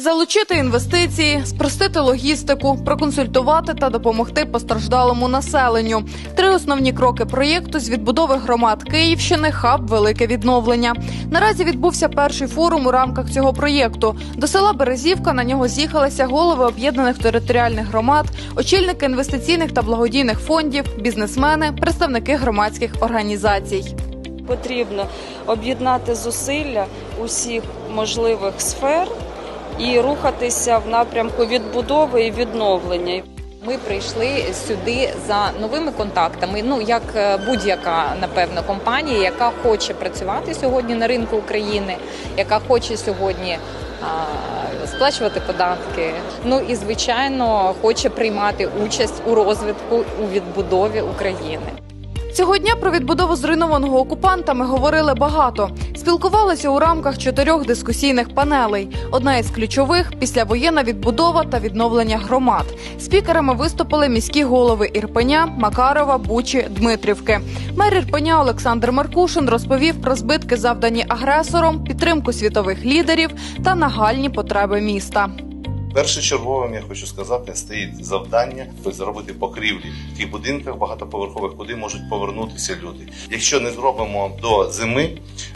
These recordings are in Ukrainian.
Залучити інвестиції, спростити логістику, проконсультувати та допомогти постраждалому населенню. Три основні кроки проєкту з відбудови громад Київщини хаб Велике відновлення. Наразі відбувся перший форум у рамках цього проєкту. До села Березівка на нього з'їхалися голови об'єднаних територіальних громад, очільники інвестиційних та благодійних фондів, бізнесмени, представники громадських організацій. Потрібно об'єднати зусилля усіх можливих сфер і рухатися в напрямку відбудови і відновлення. Ми прийшли сюди за новими контактами. Ну як е, будь-яка напевно компанія, яка хоче працювати сьогодні на ринку України, яка хоче сьогодні а, сплачувати податки. Ну і звичайно хоче приймати участь у розвитку у відбудові України. Цього дня про відбудову зруйнованого окупантами говорили багато. Спілкувалися у рамках чотирьох дискусійних панелей. Одна із ключових післявоєнна відбудова та відновлення громад. Спікерами виступили міські голови Ірпеня, Макарова, Бучі, Дмитрівки. Мер Ірпеня Олександр Маркушин розповів про збитки, завдані агресором, підтримку світових лідерів та нагальні потреби міста. Першочерговим я хочу сказати, стоїть завдання зробити покрівлі в тих будинках багатоповерхових, куди можуть повернутися люди. Якщо не зробимо до зими,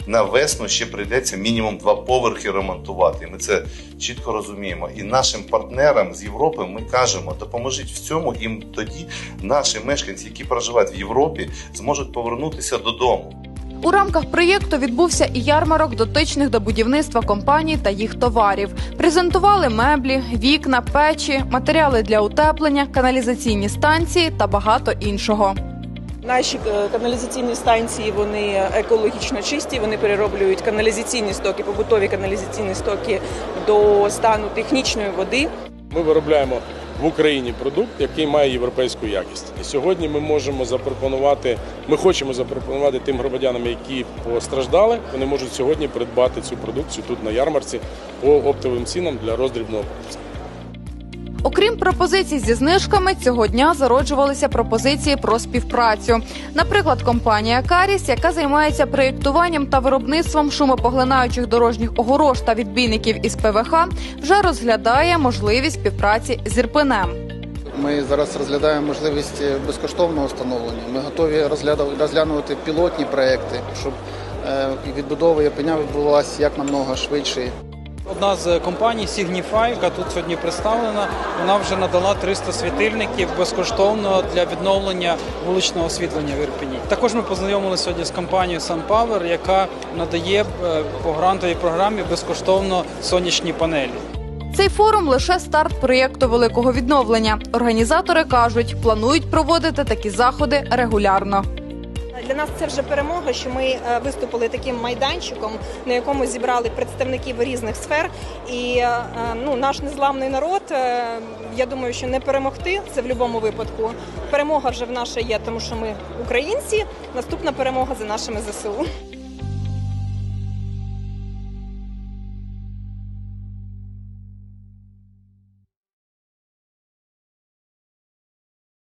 на весну ще прийдеться мінімум два поверхи ремонтувати. Ми це чітко розуміємо. І нашим партнерам з Європи ми кажемо, допоможіть в цьому, і тоді наші мешканці, які проживають в Європі, зможуть повернутися додому. У рамках проєкту відбувся і ярмарок дотичних до будівництва компаній та їх товарів. Презентували меблі, вікна, печі, матеріали для утеплення, каналізаційні станції та багато іншого. Наші е, каналізаційні станції вони екологічно чисті. Вони перероблюють каналізаційні стоки, побутові каналізаційні стоки до стану технічної води. Ми виробляємо в Україні продукт, який має європейську якість. І сьогодні ми можемо запропонувати. Ми хочемо запропонувати тим громадянам, які постраждали. Вони можуть сьогодні придбати цю продукцію тут на ярмарці по оптовим цінам для роздрібного покупця. Окрім пропозицій зі знижками, цього дня зароджувалися пропозиції про співпрацю. Наприклад, компанія Каріс, яка займається проєктуванням та виробництвом шумопоглинаючих дорожніх огорож та відбійників із ПВХ, вже розглядає можливість співпраці з Ірпенем. Ми зараз розглядаємо можливість безкоштовного встановлення. Ми готові розглянути пілотні проекти, щоб е, відбудова Єпеня відбулася як намного швидше. Одна з компаній Signify, яка тут сьогодні представлена, вона вже надала 300 світильників безкоштовно для відновлення вуличного освітлення в Ірпені. Також ми познайомилися сьогодні з компанією SunPower, яка надає е, по грантовій програмі безкоштовно сонячні панелі. Цей форум лише старт проєкту великого відновлення. Організатори кажуть, планують проводити такі заходи регулярно. Для нас це вже перемога, що ми е, виступили таким майданчиком, на якому зібрали представників різних сфер. І е, ну, наш незламний народ, е, я думаю, що не перемогти це в будь-якому випадку. Перемога вже в наша є, тому що ми українці. Наступна перемога за нашими ЗСУ.